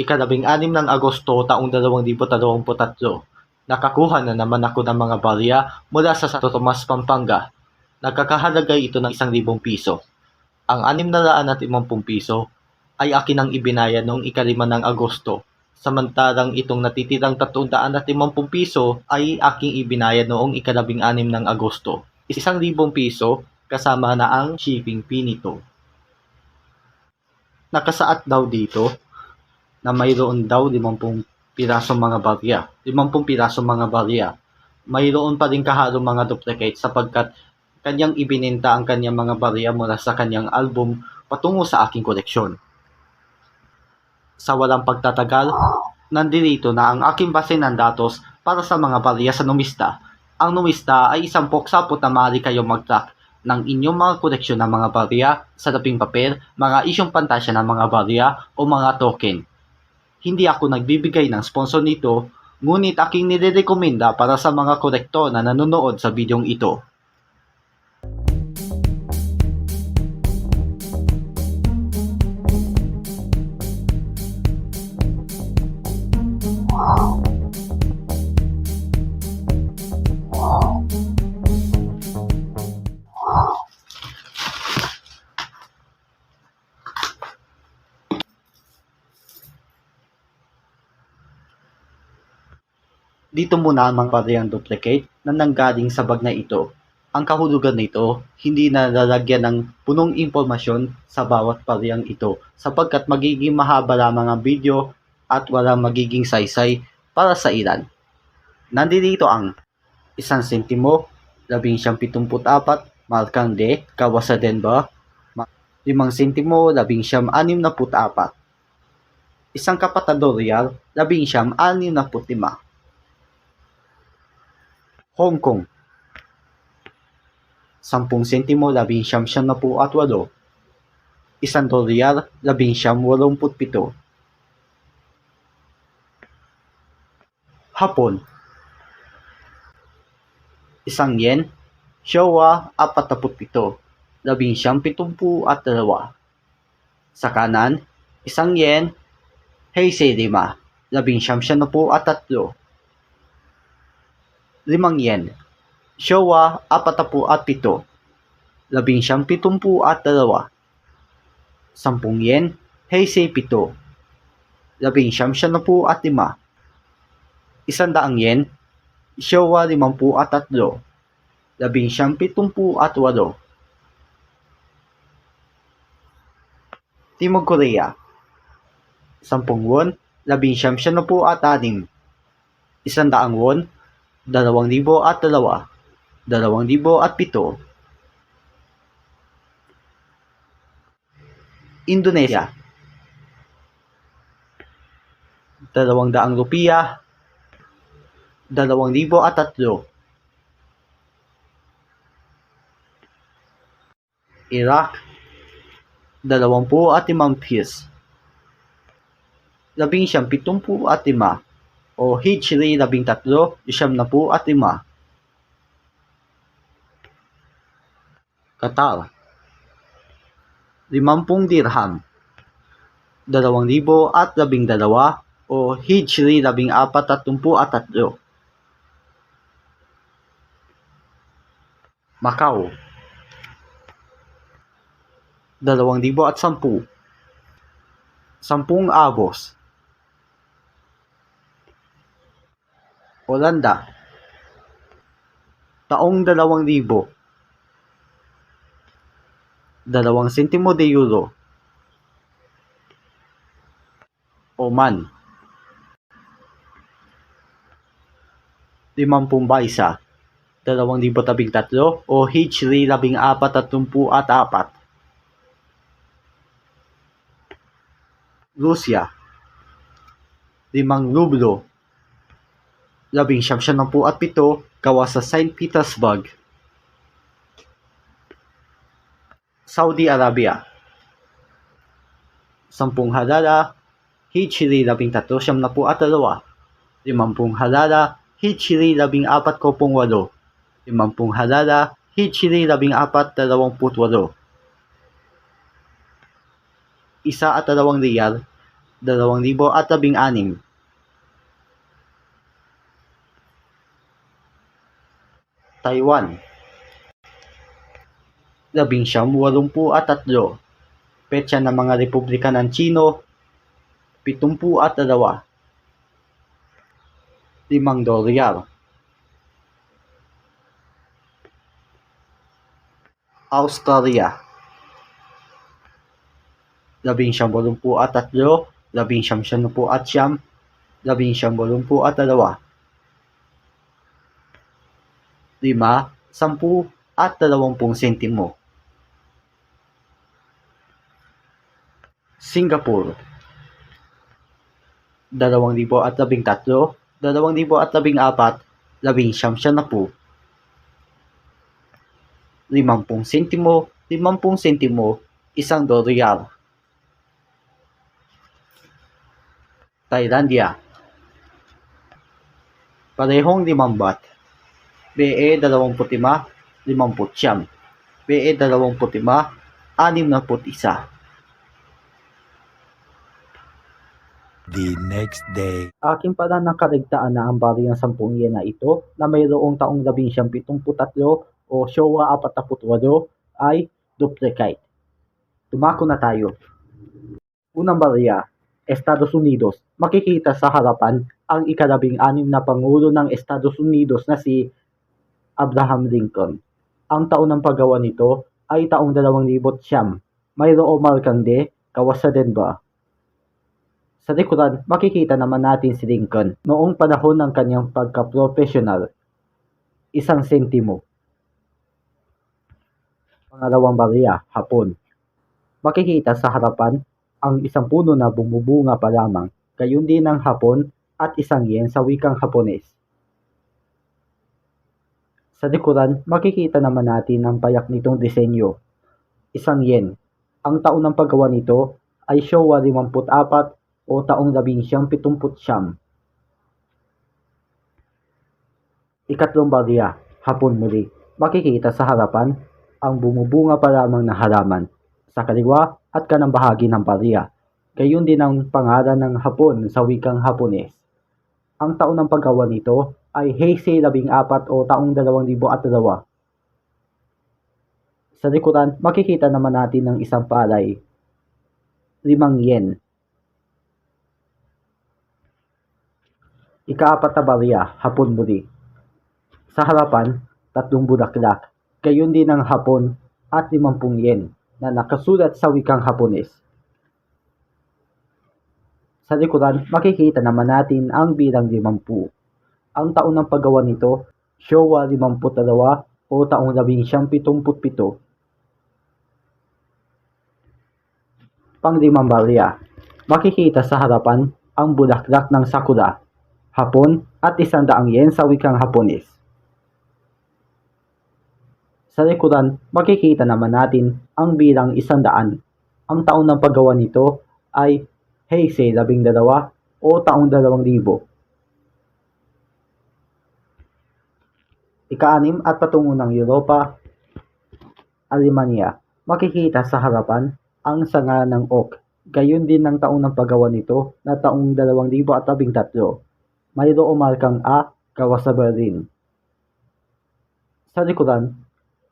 Ikalabing anim ng Agosto taong 2023, nakakuha na naman ako ng mga barya mula sa Santo Tomas, Pampanga. Nagkakahalaga ito ng isang libong piso. Ang anim na daan at limangpung piso ay akin ang ibinaya noong ikalima ng Agosto. Samantalang itong natitirang tatlong daan at limampung piso ay aking ibinaya noong ikalabing anim ng Agosto. Isang libong piso kasama na ang shipping fee nito. Nakasaat daw dito na mayroon daw 50 pirasong mga barya. 50 pirasong mga barya. Mayroon pa rin kahalong mga duplicate sapagkat kanyang ibinenta ang kanyang mga barya mula sa kanyang album patungo sa aking koleksyon. Sa walang pagtatagal, nandito na ang aking base ng datos para sa mga barya sa numista. Ang numista ay isang poksapot na maaari kayong mag-track ng inyong mga koleksyon ng mga barya, salaping papel, mga isyong pantasya ng mga barya o mga token. Hindi ako nagbibigay ng sponsor nito, ngunit aking nirerekomenda para sa mga kolektor na nanonood sa bidyong ito. Dito muna ang mga bariyang duplicate na nanggaling sa bag na ito. Ang kahulugan nito, hindi na lalagyan ng punong impormasyon sa bawat bariyang ito sapagkat magiging mahaba lamang ang video at walang magiging saysay para sa ilan. Nandito ang isang sentimo, labing siyang pitumput apat, markang D, gawa sa Denver, Ma- limang sentimo, labing siyam anim na put apat. Isang kapatado real. Hong Kong. 10 sentimo, labing siyam siyam na po at walo. Isang dolyar, labing siyam walumput pito. Hapon. Isang yen, Showa, apat na pito. Labing siyam pitumpu at dalawa. Sa kanan, isang yen, Heisei lima. Labing siyam siyam na po at tatlo limang yen. Showa, apat na po at pito. Labing siyam pitumpu at dalawa. Sampung yen, Heisei pito. Labing siyam siya na po at lima. Isandaang yen, Showa limampu at tatlo. Labing siyam pitumpu at walo. Timog Korea. Sampung won, labing siyam siya na po at anim. Isandaang won, dalawang libo at dalawa, dalawang libo at pito. Indonesia dalawang daang rupiya, dalawang libo at tatlo. Iraq, dalawampu at limang piece. Labing siyam pitumpu at lima o Hijri labing tatlo, isyam na po at lima. Qatar Limampung dirham. Dalawang libo at labing dalawa. O Hijri labing apat at tumpu at tatlo. Macau. Dalawang libo at sampu. Sampung abos Holanda. Taong dalawang libo. Dalawang sentimo de euro. Oman. Limampung baisa Dalawang libo tabing tatlo o Hijri labing apat at tumpu at apat. Russia Limang rublo labing siyam siya po at pito gawa sa St. Petersburg. Saudi Arabia Sampung halala, Hijri labing tatlo siyam na po at dalawa. Limampung halala, Hijri labing apat ko pong walo. Limampung halala, Hijri labing apat dalawang put walo. Isa at dalawang riyal, 2016 Taiwan. 1983 Petsa ng mga Republika ng Chino 72 Limang dolyar. Australia. Labing siyam walumpu at tatlo, labing siyam siyampu at siyam, labing siyam walumpu at dalawa, lima, sampu at dalawampung sentimo. Singapore dalawang libo at labing tatlo, dalawang libo at labing apat, labing siyam siyam na po, limampung sentimo, limampung sentimo, isang dolyar. Thailandia. Parehong limambat. BE 25, 59. BE 25, 61. the next day. Aking pala nakaligtaan na ang bariyang 10 yen na ito na mayroong taong 1973 o Showa 48 ay duplicate. Tumako na tayo. Unang bariya, Estados Unidos. Makikita sa harapan ang ikalabing anim na Pangulo ng Estados Unidos na si Abraham Lincoln. Ang taon ng paggawa nito ay taong 2000 siyam. Mayroong Malcande, Kawasaden ba? Sa likuran, makikita naman natin si Lincoln noong panahon ng kanyang pagka-professional. Isang sentimo. Pangalawang barya, hapon. Makikita sa harapan ang isang puno na bumubunga pa lamang, gayon din ang hapon at isang yen sa wikang Hapones. Sa likuran, makikita naman natin ang payak nitong disenyo. Isang yen. Ang taon ng paggawa nito ay Showa 54 o taong 1979. Ikatlong barya, hapon muli. Makikita sa harapan ang bumubunga pa lamang na halaman sa kaliwa at kanang bahagi ng barya. Gayon din ang pangalan ng hapon sa wikang Hapones. Ang taon ng paggawa nito ay Heisei 14 o taong 2002. Sa likuran, makikita naman natin ng isang palay. Limang yen. Ikaapat na barya, hapon muli. Sa harapan, tatlong bulaklak. Gayon din ang hapon at 50 yen na nakasulat sa wikang Hapones. Sa likuran, makikita naman natin ang bilang 50. Ang taon ng paggawa nito, Showa 52 o taong 1977. Panglimang barya, makikita sa harapan ang bulaklak ng sakura, hapon at isang daang yen sa wikang Hapones. Sa likuran, makikita naman natin ang bilang isang daan. Ang taon ng paggawa nito ay Heisei 12 o taong 2000. Ika-anim at patungo ng Europa, Alemania. Makikita sa harapan ang sanga ng oak. Gayon din ng taon ng paggawa nito na taong 2013. Mayroong markang A gawa sa Berlin. Sa likuran,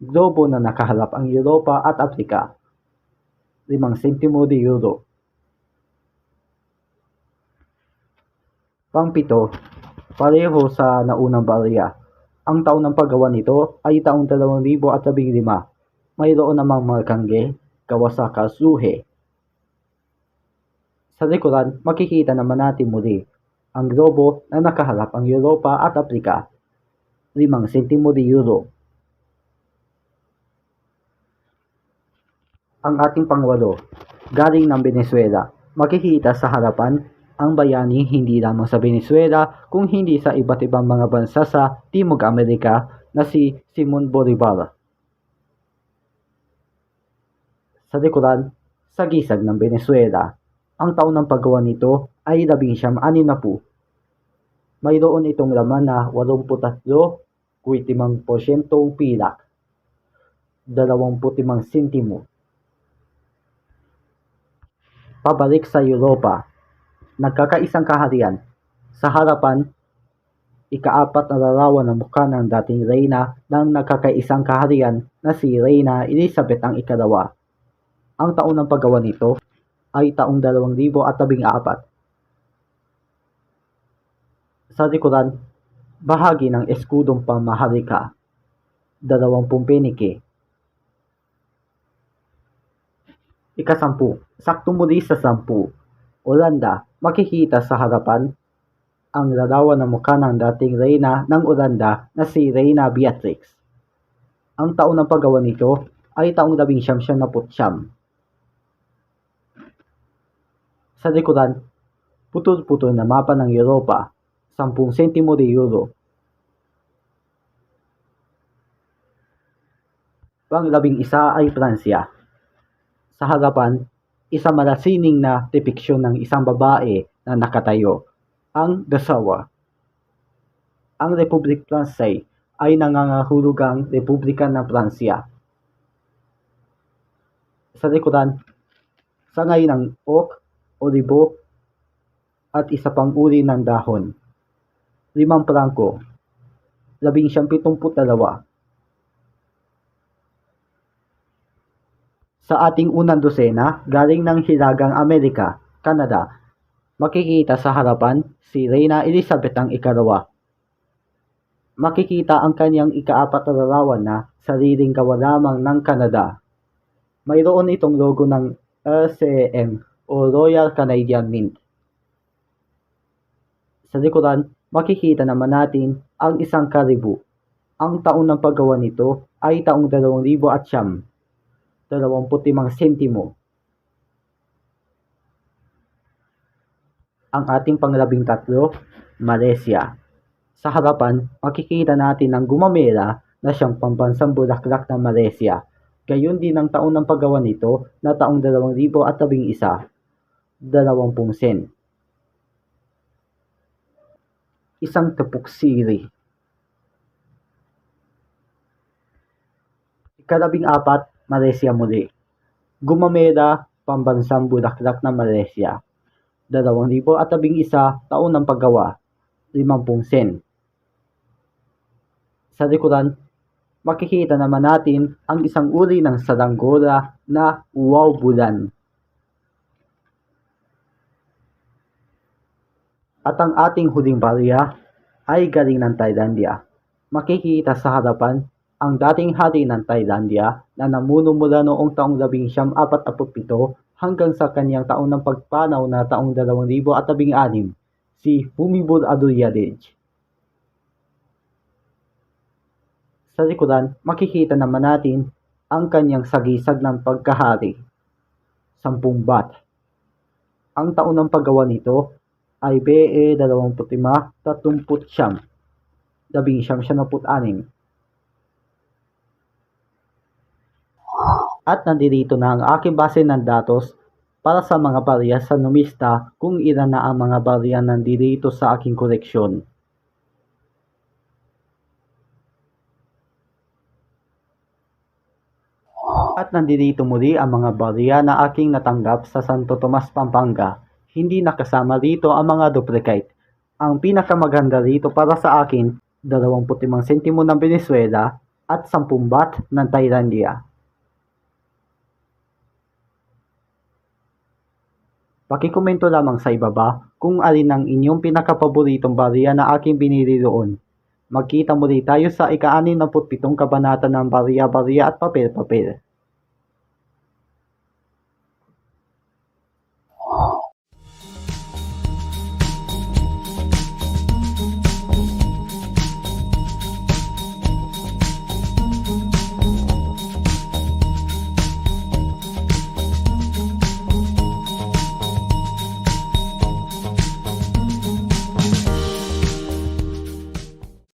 globo na nakaharap ang Europa at Afrika. 5 sentimo de euro. Pangpito, pareho sa naunang barya. Ang taon ng paggawa nito ay taong 2015. Mayroon namang markangge, gawa sa Kazuhe. Sa likuran, makikita naman natin muli ang globo na nakaharap ang Europa at Afrika. 5 sentimo de euro. ang ating pangwalo, galing ng Venezuela. Makikita sa harapan ang bayani hindi lamang sa Venezuela kung hindi sa iba't ibang mga bansa sa Timog Amerika na si Simon Bolivar. Sa likuran, sa gisag ng Venezuela, ang taon ng paggawa nito ay 1960. Mayroon itong laman na 83 kwintimang porsyentong pilak, 25 sentimo. Pabalik sa Europa, nagkakaisang kaharian. Sa harapan, ikaapat na larawan ng mukha ng dating reyna ng nagkakaisang kaharian na si Reyna Elizabeth ang ikalawa. Ang taon ng paggawa nito ay taong 2014. Sa likuran, bahagi ng eskudong pamaharika, 20 penike. Ikasampu, sakto muli sa sampu. Olanda, makikita sa harapan ang larawan ng mukha ng dating reyna ng Olanda na si Reyna Beatrix. Ang taon ng paggawa nito ay taong 1979. Sa likuran, putol-putol na mapa ng Europa, 10 sentimo de euro. Pang labing isa ay Pransya. Sa harapan, isa malasining na depiksyon ng isang babae na nakatayo, ang Dasawa. Ang Republic Francais ay nangangahulugang Republika ng Pransya. Sa likuran, sangay ng oak, olibo, at isa pang uri ng dahon. Limang prangko, labing siyam pitumput dalawa. Sa ating unang dosena, galing ng Hilagang Amerika, Canada, makikita sa harapan si Reyna Elizabeth ang ikalawa. Makikita ang kanyang ikaapat na larawan na sariling gawa lamang ng Canada. Mayroon itong logo ng RCM o Royal Canadian Mint. Sa likuran, makikita naman natin ang isang karibu. Ang taon ng paggawa nito ay taong 2000 at siyam. 25 sentimo. Ang ating panglabing tatlo, Malaysia. Sa harapan, makikita natin ang gumamela na siyang pambansang bulaklak ng Malaysia. Gayon din ang taon ng paggawa nito na taong 2011, 20 sen. Isang tepuk siri. Ikalabing apat, Malaysia muli. Gumamela, pambansang bulaklak ng Malaysia. 2011 taon ng paggawa, 50 sen. Sa likuran, makikita naman natin ang isang uri ng saranggola na wow bulan. At ang ating huling barya ay galing ng Thailandia. Makikita sa harapan ang dating hari ng Thailandia na namuno mula noong taong 1947 hanggang sa kanyang taon ng pagpanaw na taong 2016, si Bumibol Adulyadej. Sa likuran, makikita naman natin ang kanyang sagisag ng pagkahari. Sampung bat. Ang taon ng paggawa nito ay BE 25, 30 siyam, 1976. At nandito na ang aking base ng datos para sa mga barya sa numista kung ilan na ang mga barya nandito sa aking koleksyon. At nandito muli ang mga barya na aking natanggap sa Santo Tomas, Pampanga. Hindi nakasama dito ang mga duplicate. Ang pinakamaganda dito para sa akin, 25 sentimo ng Venezuela at 10 baht ng Thailandia. Pakikomento lamang sa ibaba kung alin ang inyong pinakapaboritong barya na aking binili doon. Magkita muli tayo sa ika-67 kabanata ng Barya-Barya at Papel-Papel.